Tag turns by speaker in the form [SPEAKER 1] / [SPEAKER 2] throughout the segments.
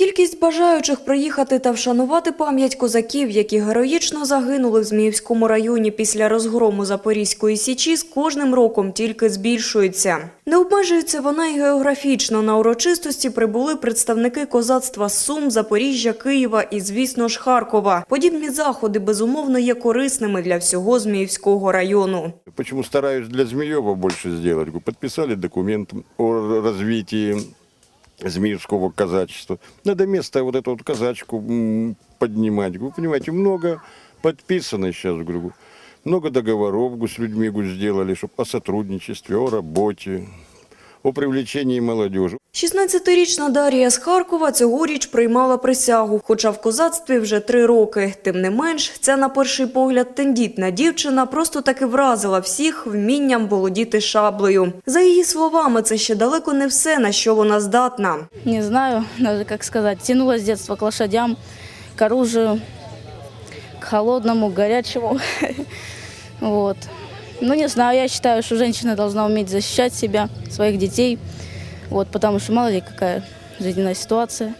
[SPEAKER 1] Кількість бажаючих приїхати та вшанувати пам'ять козаків, які героїчно загинули в Зміївському районі після розгрому Запорізької січі, з кожним роком тільки збільшується. Не обмежується вона і географічно. На урочистості прибули представники козацтва Сум, Запоріжжя, Києва і, звісно ж, Харкова. Подібні заходи безумовно є корисними для всього Зміївського району.
[SPEAKER 2] Почему стараюсь для Змеева больше сделать? Говорю, Подписали документ о развитии змеевского казачества. Надо место вот эту вот казачку м, поднимать. Вы понимаете, много подписано сейчас, говорю, много договоров говорю, с людьми говорю, сделали, чтобы о сотрудничестве, о работе, о привлечении молодежи.
[SPEAKER 1] 16-річна Дарія з Харкова цьогоріч приймала присягу, хоча в козацтві вже три роки. Тим не менш, ця на перший погляд тендітна дівчина просто таки вразила всіх вмінням володіти шаблею. За її словами, це ще далеко не все, на що вона здатна.
[SPEAKER 3] не знаю, даже как сказать, тянулась с детства к лошадям, к оружию, к холодному, к горячему. Вот. Ну, не знаю, я считаю, что женщина должна уметь защищать себя, своих детей, вот, потому что мало ли какая жизненная ситуация.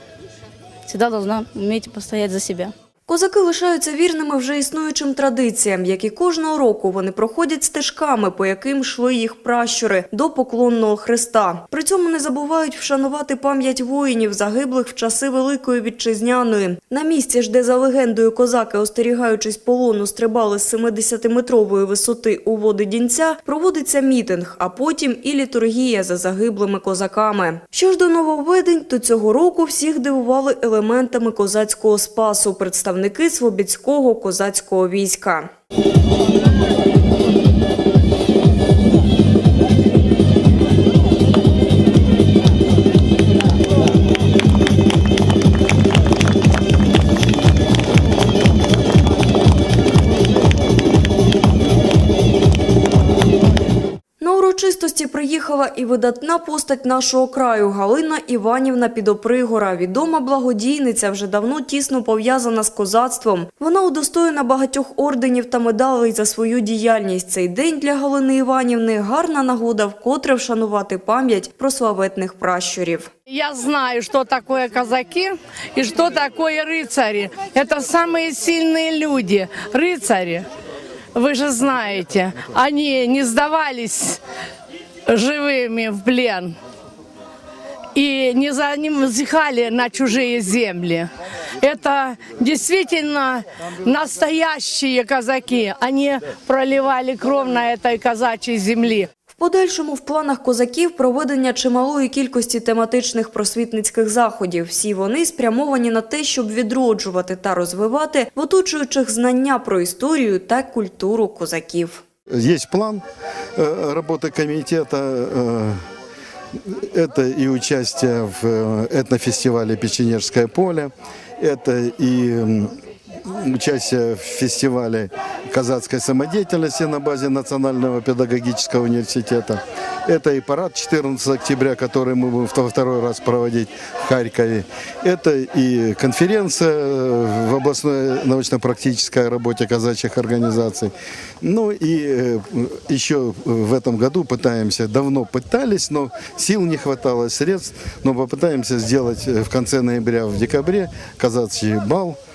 [SPEAKER 3] Всегда должна уметь постоять за себя.
[SPEAKER 1] Козаки лишаються вірними вже існуючим традиціям, як і кожного року вони проходять стежками, по яким йшли їх пращури до поклонного хреста. При цьому не забувають вшанувати пам'ять воїнів, загиблих в часи Великої Вітчизняної. На місці ж, де за легендою козаки, остерігаючись полону, стрибали з 70-метрової висоти у води дінця, проводиться мітинг, а потім і літургія за загиблими козаками. Що ж до нововведень, то цього року всіх дивували елементами козацького спасу представники Слобідського козацького війська. урочистості приїхала і видатна постать нашого краю Галина Іванівна Підопригора. Відома благодійниця, вже давно тісно пов'язана з козацтвом. Вона удостоєна багатьох орденів та медалей за свою діяльність. Цей день для Галини Іванівни гарна нагода вкотре вшанувати пам'ять про славетних пращурів.
[SPEAKER 4] Я знаю, что такое казаки и что такое рыцари. Это самые сильные люди. Рыцари, вы же знаете, они не сдавались живыми в плен и не занихали на чужие земли. Это действительно настоящие казаки. Они проливали кровь на этой казачьей земли.
[SPEAKER 1] В подальшому в планах козаків проведення чималої кількості тематичних просвітницьких заходів. Всі вони спрямовані на те, щоб відроджувати та розвивати в оточуючих знання про історію та культуру козаків.
[SPEAKER 5] Есть план э, работы комитета. э, Это и участие в э, этнофестивале «Печенежское поле», это и м, участие в фестивале казацкой самодеятельности на базе Национального педагогического университета. Это и парад 14 октября, который мы будем во второй раз проводить в Харькове. Это и конференция э, в областной научно-практической работе казачьих организаций. Ну и э, еще в этом году пытаемся, давно пытались, но сил не хватало, средств, но попытаемся сделать э, в конце ноября, в декабре казачий бал –